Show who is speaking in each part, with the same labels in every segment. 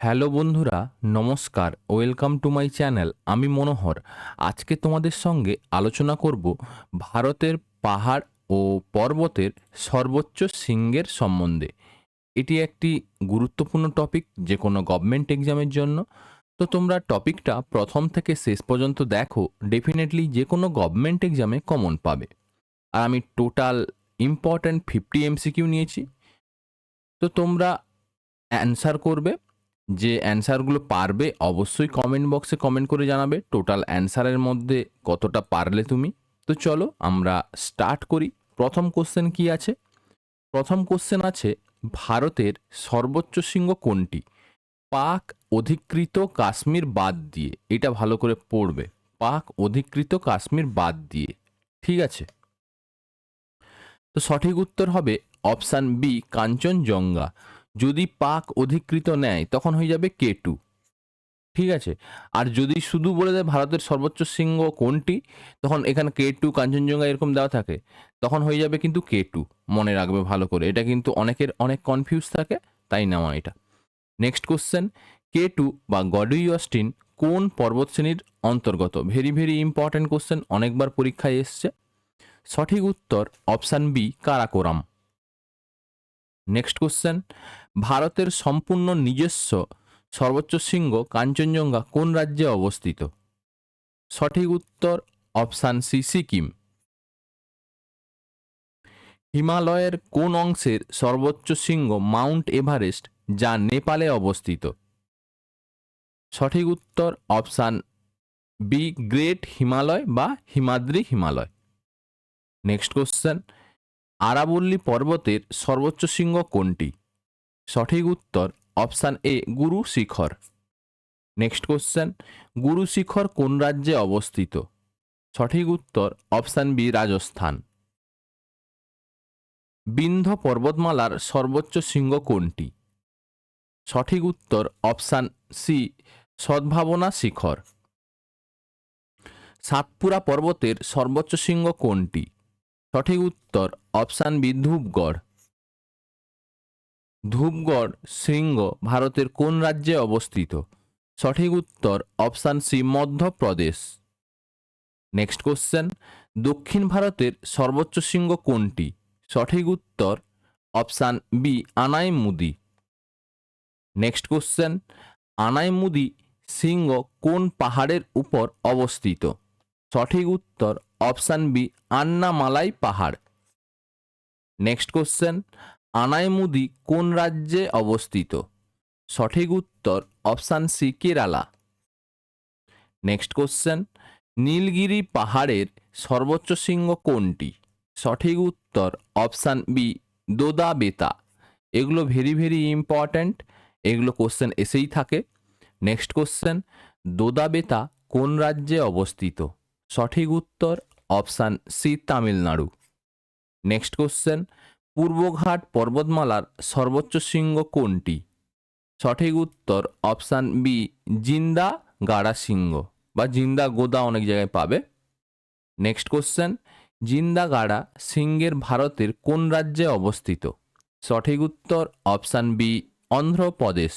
Speaker 1: Hello বন্ধুরা, নমস্কার, welcome to my channel, আমি মনোহর। আজকে তোমাদের সঙ্গে আলোচনা করব ভারতের পাহাড় ও পর্বতের সর্বোচ্চ শৃঙ্গের সম্বন্ধে। এটি একটি গুরুত্বপূর্ণ টপিক যে কোনো গভর্নমেন্ট এক্সামের জন্য। তো তোমরা টপিকটা প্রথম থেকে শেষ পর্যন্ত দেখো, ডেফিনেটলি যে কোনো গভর্নমেন্ট এক্সামে কমন পাবে। আর আমি টোটাল ইম্পর্ট্যান্ট ফিফটি এমসিকিউ নিয়েছি। তো তোমরা অ্যান্সার করবে যে অ্যান্সারগুলো পারবে অবশ্যই কমেন্ট বক্সে কমেন্ট করে জানাবে। টোটাল অ্যান্সারের মধ্যে কতটা পারলে তুমি? তো চলো আমরা স্টার্ট করি। প্রথম কোশ্চেন কি আছে? প্রথম কোশ্চেন আছে, ভারতের সর্বোচ্চ শৃঙ্গ কোনটি? পাক অধিকৃত কাশ্মীর বাদ দিয়ে। এটা ভালো করে পড়বে। পাক অধিকৃত কাশ্মীর বাদ দিয়ে। ঠিক আছে? তো সঠিক উত্তর হবে অপশান বি কাঞ্চনজঙ্ঘা। যদি পাক অধিকৃত নেয়, তখন হয়ে যাবে কে টু। ঠিক আছে? আর যদি শুধু বলে দেয় ভারতের সর্বোচ্চ শৃঙ্গ কোনটি, তখন এখানে কে টু কাঞ্চনজঙ্ঘা এরকম দেওয়া থাকে, তখন হয়ে যাবে কিন্তু কে টু। মনে রাখবে ভালো করে। এটা কিন্তু অনেকের অনেক কনফিউজ থাকে, তাই নেওয়া এটা। নেক্সট কোশ্চেন কে টু বা গডুই অস্টিন কোন পর্বত শ্রেণির অন্তর্গত? ভেরি ভেরি ইম্পর্ট্যান্ট কোশ্চেন অনেকবার পরীক্ষায় এসছে। সঠিক উত্তর option B Karakoram. Next question ভারতের সম্পূর্ণ নিজস্ব সর্বোচ্চ শৃঙ্গ কাঞ্চনজঙ্ঘা কোন রাজ্যে অবস্থিত? সঠিক উত্তর অপশান সি, সিকিম। হিমালয়ের কোন অংশের সর্বোচ্চ শৃঙ্গ মাউন্ট এভারেস্ট যা নেপালে অবস্থিত? সঠিক উত্তর অপশান বি, গ্রেট হিমালয় বা হিমাদ্রি হিমালয়। Next question. আরাবল্লী পর্বতের সর্বোচ্চ শৃঙ্গ কোনটি? সঠিক উত্তর অপশান এ গুরু শিখর। নেক্সট কোশ্চেন, গুরু শিখর কোন রাজ্যে অবস্থিত? সঠিক উত্তর অপশান বি রাজস্থান। বিন্ধ্য পর্বতমালার সর্বোচ্চ শৃঙ্গ কোনটি? সঠিক উত্তর অপশান সি সদ্ভাবনা শিখর। সাতপুরা পর্বতের সর্বোচ্চ শৃঙ্গ কোনটি? সঠিক উত্তর অপশান বি ধূপগড়। ধূপগড় শৃঙ্গ ভারতের কোন রাজ্যে অবস্থিত? সঠিক উত্তর option C, Madhya Pradesh. Next question, দক্ষিণ ভারতের সর্বোচ্চ শৃঙ্গ কোনটি? সঠিক উত্তর option B, Anamudi. Next question, Anamudi শৃঙ্গ কোন পাহাড়ের উপর অবস্থিত? সঠিক উত্তর অপশান বি, আন্নামালাই পাহাড়। নেক্সট কোশ্চেন আনাইমুদি কোন রাজ্যে অবস্থিত? সঠিক উত্তর option C, Kerala. Next question, Nilgiri পাহাড়ের সর্বোচ্চ শৃঙ্গ কোনটি? সঠিক উত্তর অপশান বি, দোদা বেতা। এগুলো ভেরি ভেরি ইম্পর্ট্যান্ট। এগুলো কোশ্চেন এসেই থাকে। নেক্সট কোশ্চেন, দোদা বেতা কোন রাজ্যে অবস্থিত? সঠিক উত্তর option C, Tamil Nadu. Next question পূর্বঘাট পর্বতমালার সর্বোচ্চ শৃঙ্গ কোনটি? সঠিক উত্তর অপশান বি জিন্দা গাড়া শৃঙ্গ বা জিন্দা গোদা অনেক জায়গায় পাবে। নেক্সট কোশ্চেন, জিন্দা গাড়া শৃঙ্গের ভারতের কোন রাজ্যে অবস্থিত? সঠিক উত্তর option B Andhra Pradesh.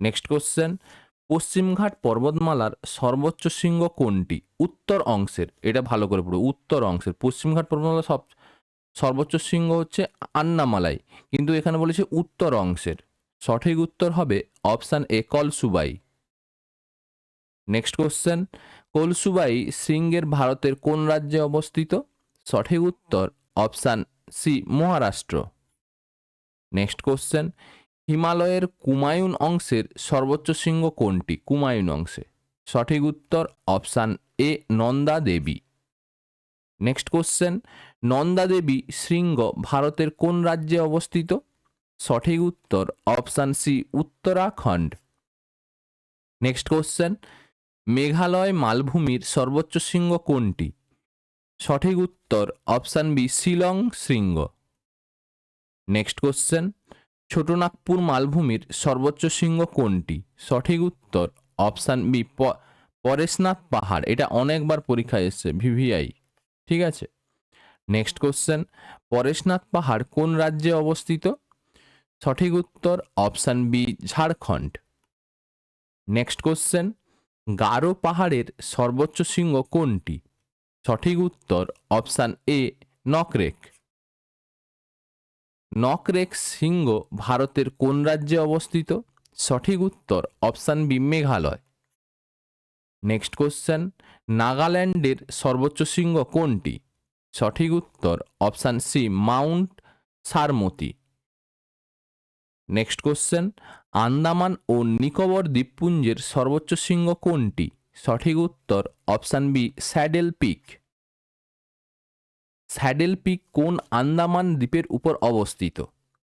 Speaker 1: Next question, পশ্চিমঘাট পর্বতমালার সর্বোচ্চ শৃঙ্গ কোনটি? উত্তর অংশের, এটা ভালো করে পড়ো, উত্তর অংশের, পশ্চিমঘাট পর্বতমালা সব সর্বোচ্চ শৃঙ্গ হচ্ছে আন্নামালাই, কিন্তু এখানে বলেছে উত্তর অংশের। সঠিক উত্তর হবে option A, Kalsubai. Next question, Kalsubai শৃঙ্গের ভারতের কোন রাজ্যে অবস্থিত? সঠিক উত্তর option C, Maharashtra. Next question, হিমালয়ের কুমায়ুন অংশের সর্বোচ্চ শৃঙ্গ কোনটি? কুমায়ুন অংশে। সঠিক উত্তর option A, Nanda Devi. Next question Nanda Devi শৃঙ্গ ভারতের কোন রাজ্যে অবস্থিত? সঠিক উত্তর option C Uttarakhand. Next question, Meghalaya মালভূমির সর্বোচ্চ শৃঙ্গ কোনটি? সঠিক উত্তর অপশান বি শিলং শৃঙ্গ। নেক্সট কোশ্চেন, ছোটনাগপুর মালভূমির সর্বোচ্চ শৃঙ্গ কোনটি? সঠিক উত্তর অপশান বি পরেশনাথ পাহাড়। এটা অনেকবার পরীক্ষায় এসছে, ভিভিআই। ঠিক আছে? নেক্সট কোশ্চেন পরেশনাথ পাহাড় কোন রাজ্যে অবস্থিত? সঠিক উত্তর option B Jharkhand. Next question Garo পাহাড়ের সর্বোচ্চ শৃঙ্গ কোনটি? সঠিক উত্তর অপশান এ নকরেক। নকরেক শৃঙ্গ ভারতের কোন রাজ্যে অবস্থিত? সঠিক উত্তর option B Meghalaya. Next question নাগাল্যান্ডের সর্বোচ্চ শৃঙ্গ কোনটি? সঠিক উত্তর option C, mount Saramati. Next question, Andaman ও নিকোবর দ্বীপপুঞ্জের সর্বোচ্চ শৃঙ্গ কোনটি? সঠিক উত্তর option B, saddle peak. Saddle peak কোন আন্দামান দ্বীপের উপর অবস্থিত?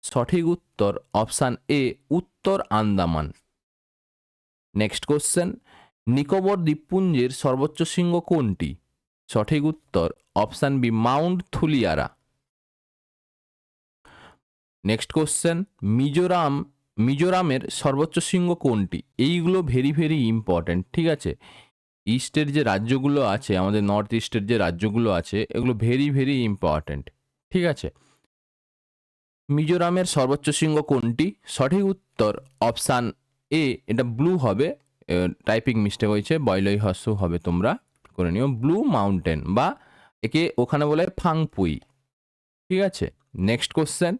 Speaker 1: সঠিক উত্তর অপশান এ, উত্তর আন্দামান। নেক্সট কোশ্চেন, নিকোবর দ্বীপপুঞ্জের সর্বোচ্চ শৃঙ্গ কোনটি? সঠিক উত্তর option B, mount Thuliyara. Next question, Mizoram, মিজোরামের সর্বোচ্চ শৃঙ্গ কোনটি? এইগুলো ভেরি ভেরি ইম্পর্ট্যান্ট, ঠিক আছে? ইস্টের যে রাজ্যগুলো আছে, আমাদের নর্থ ইস্টের যে রাজ্যগুলো আছে, এগুলো ভেরি ভেরি ইম্পর্ট্যান্ট, ঠিক আছে? মিজোরামের সর্বোচ্চ শৃঙ্গ কোনটি? সঠিক উত্তর অপশান এ, এটা ব্লু হবে টাইপিং মিস্টেক হয়েছে বয়লই হস্য হবে তোমরা। করে নিও ব্লু মাউন্টেন বা একে ওখানে বলে ফাংপুই ঠিক আছে? নেক্সট কোশ্চেন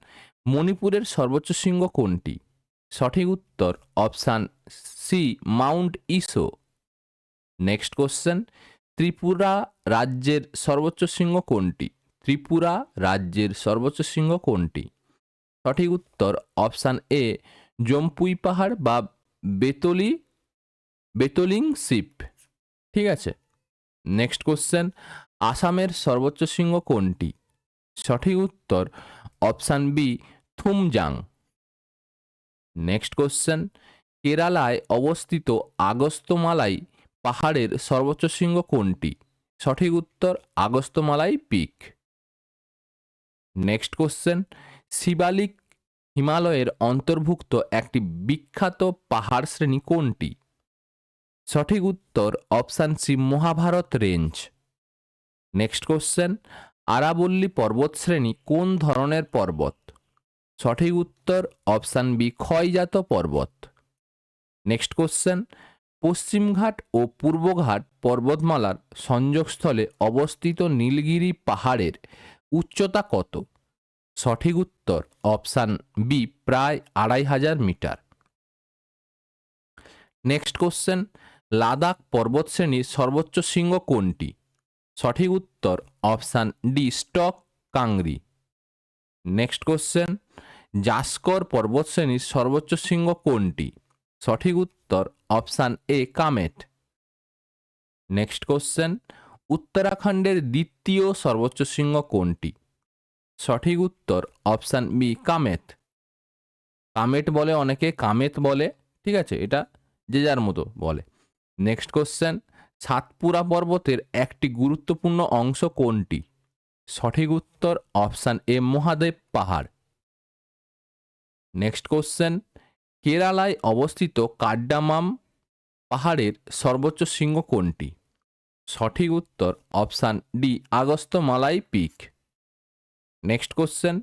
Speaker 1: মণিপুরের সর্বোচ্চ শৃঙ্গ কোনটি? সঠিক উত্তর option C mount Isso next question Tripura রাজ্যের সর্বোচ্চ শৃঙ্গ কোনটি? ত্রিপুরা রাজ্যের সর্বোচ্চ শৃঙ্গ কোনটি? সঠিক উত্তর অপশান এ জম্পুই পাহাড় বা বেতলি, বেতলিং শিপ। ঠিক আছে? নেক্সট কোশ্চেন আসামের সর্বোচ্চ শৃঙ্গ কোনটি? সঠিক উত্তর option B Thumjang. Next question কেরালায় অবস্থিত আগস্তমালাই পাহাড়ের সর্বোচ্চ শৃঙ্গ কোনটি? সঠিক উত্তর, Agasthyamalai peak. Next question Shivalik হিমালয়ের অন্তর্ভুক্ত একটি বিখ্যাত পাহাড় শ্রেণি কোনটি? সঠিক উত্তর option C, Mahabharat range. Next question, আরাবল্লী পর্বতশ্রেণী কোন ধরনের পর্বত? সঠিক উত্তর অপশান বি, ক্ষয়জাত পর্বত। নেক্সট কোশ্চেন, পশ্চিমঘাট ও পূর্বঘাট পর্বতমালার সংযোগস্থলে অবস্থিত নীলগিরি পাহাড়ের উচ্চতা কত? সঠিক উত্তর অপশান বি, প্রায় আড়াই হাজার মিটার। নেক্সট কোশ্চেন লাদাখ পর্বতশ্রেণীর সর্বোচ্চ শৃঙ্গ কোনটি? সঠিক উত্তর option D, Stok, Kangri. Next question, Zanskar পর্বতশ্রেণীর সর্বোচ্চ শৃঙ্গ কোনটি? সঠিক উত্তর option A, Kamet. Next question, উত্তরাখণ্ডের দ্বিতীয় সর্বোচ্চ শৃঙ্গ কোনটি? সঠিক উত্তর অপশান বি কামেত কামেট বলে অনেকে, কামেত বলে, ঠিক আছে, এটা যে যার মতো বলে। নেক্সট কোশ্চেন সাতপুরা পর্বতের একটি গুরুত্বপূর্ণ অংশ কোনটি? সঠিক উত্তর অপশান এ, মহাদেব পাহাড়। নেক্সট কোশ্চেন কেরালায় অবস্থিত কাড্ডামাম পাহাড়ের সর্বোচ্চ শৃঙ্গ কোনটি? সঠিক উত্তর option D, Agasthyamalai peak. Next question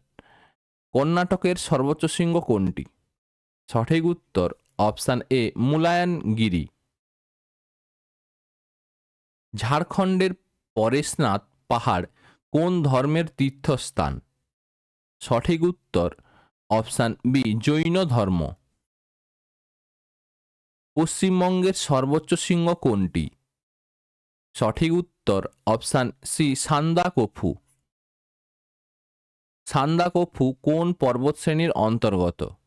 Speaker 1: কর্ণাটকের সর্বোচ্চ শৃঙ্গ কোনটি? সঠিক উত্তর অপশান এ, মুলায়নগিরি। ঝাড়খণ্ডের পরেশনাথ পাহাড় কোন ধর্মের তীর্থস্থান? সঠিক উত্তর, অপশান বি, জৈন ধর্ম। পশ্চিমবঙ্গের সর্বোচ্চ শৃঙ্গ কোনটি? সঠিক উত্তর, অপশান সি, সান্দাকফু। সান্দাকফু কোন পর্বতশ্রেণীর অন্তর্গত?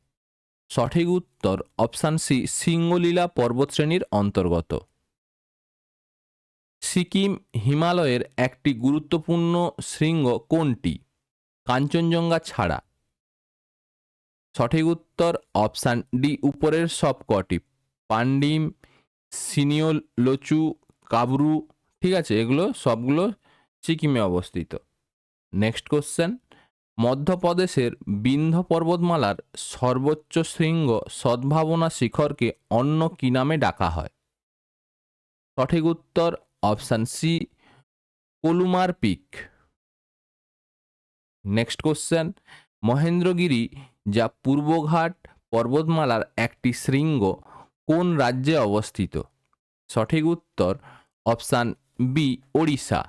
Speaker 1: সঠিক উত্তর, অপশান সি সিঙ্গলীলা পর্বতশ্রেণীর অন্তর্গত। সিকিম হিমালয়ের একটি গুরুত্বপূর্ণ শৃঙ্গ কোনটি? কাঞ্চনজঙ্ঘা ছাড়া। সঠিক উত্তর অপশান ডি, উপরের সবকটি। পান্ডিম সিনিয়র লোচু, কাবরু, ঠিক আছে, এগুলো সবগুলো সিকিমে অবস্থিত। Next question. মধ্যপ্রদেশের বিন্ধ্য পর্বতমালার সর্বোচ্চ শৃঙ্গ সদ্ভাবনা শিখরকে অন্য কি নামে ডাকা হয়? সঠিক উত্তর option C, Kalumar peak. Next question, Mahendragiri যা পূর্বঘাট পর্বতমালার একটি শৃঙ্গ কোন রাজ্যে অবস্থিত? সঠিক উত্তর option B, Odisha.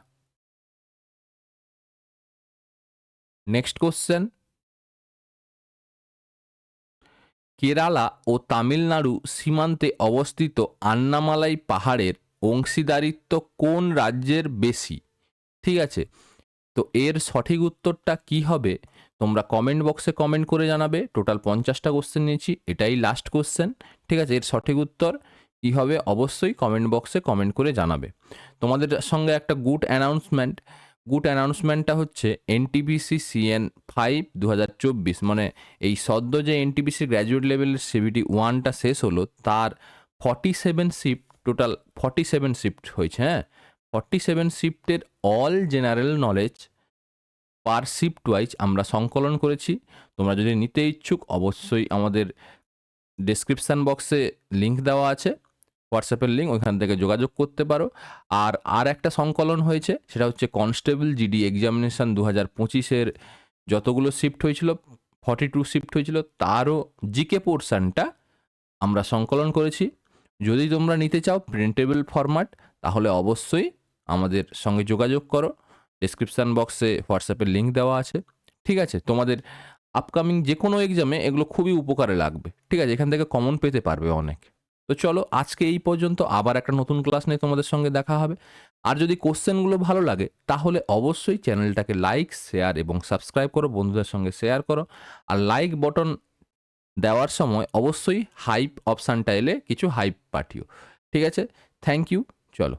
Speaker 1: Next question, Kerala ও তামিলনাড়ু সীমান্তে অবস্থিত আন্নামালাই পাহাড়ের অংশীদারিত্ব কোন রাজ্যের বেশি? ঠিক আছে? তো এর সঠিক উত্তরটা কি হবে? তোমরা কমেন্ট বক্সে কমেন্ট করে জানাবে। টোটাল পঞ্চাশটা কোশ্চেন নিয়েছি। এটাই লাস্ট কোশ্চেন ঠিক আছে? এর সঠিক উত্তর কী হবে? অবশ্যই কমেন্ট বক্সে কমেন্ট করে জানাবে। তোমাদের সঙ্গে একটা গুড অ্যানাউন্সমেন্ট গুড অ্যানাউন্সমেন্টটা হচ্ছে এনটিপিসি সিএন ফাইভ দু হাজার চব্বিশ। মানে এই সদ্য যে এনটিপিসি গ্র্যাজুয়েট লেভেলের সিবিটি ওয়ানটা শেষ হলো, তার forty seven shift total forty seven shift হয়েছে হ্যাঁ? Forty seven শিফটের all general knowledge per shift wise আমরা সংকলন করেছি। তোমরা যদি নিতে ইচ্ছুক, অবশ্যই আমাদের ডেসক্রিপশান বক্সে লিঙ্ক দেওয়া আছে। হোয়াটসঅ্যাপের লিঙ্ক ওইখান থেকে যোগাযোগ করতে পারো। আর আর একটা সংকলন হয়েছে, সেটা হচ্ছে কনস্টেবল জিডি এক্সামিনেশান দু হাজার পঁচিশের যতগুলো শিফট হয়েছিল ফর্টি টু শিফট হয়েছিল, তারও জিকে পোর্শনটা আমরা সংকলন করেছি। যদি তোমরা নিতে চাও প্রিন্টেবল ফরম্যাট তাহলে অবশ্যই আমাদের সঙ্গে যোগাযোগ করো। ডিসক্রিপশান বক্সে হোয়াটসঅ্যাপের লিঙ্ক দেওয়া আছে। ঠিক আছে, তোমাদের আপকামিং যে কোনো এক্সামে এগুলো খুবই উপকারে লাগবে। ঠিক আছে, এখান থেকে কমন পেতে পারবে অনেক। তো চলো, আজকে এই পর্যন্ত আবার একটা নতুন ক্লাস নিয়ে তোমাদের সঙ্গে দেখা হবে। আর যদি কোশ্চেনগুলো ভালো লাগে, তাহলে অবশ্যই চ্যানেলটাকে লাইক শেয়ার এবং সাবস্ক্রাইব করো, বন্ধুদের সঙ্গে শেয়ার করো। আর লাইক বটন দেওয়ার সময় অবশ্যই হাইপ অপশানটা এলে কিছু হাইপ পাঠিও। ঠিক আছে? থ্যাংক ইউ চলো।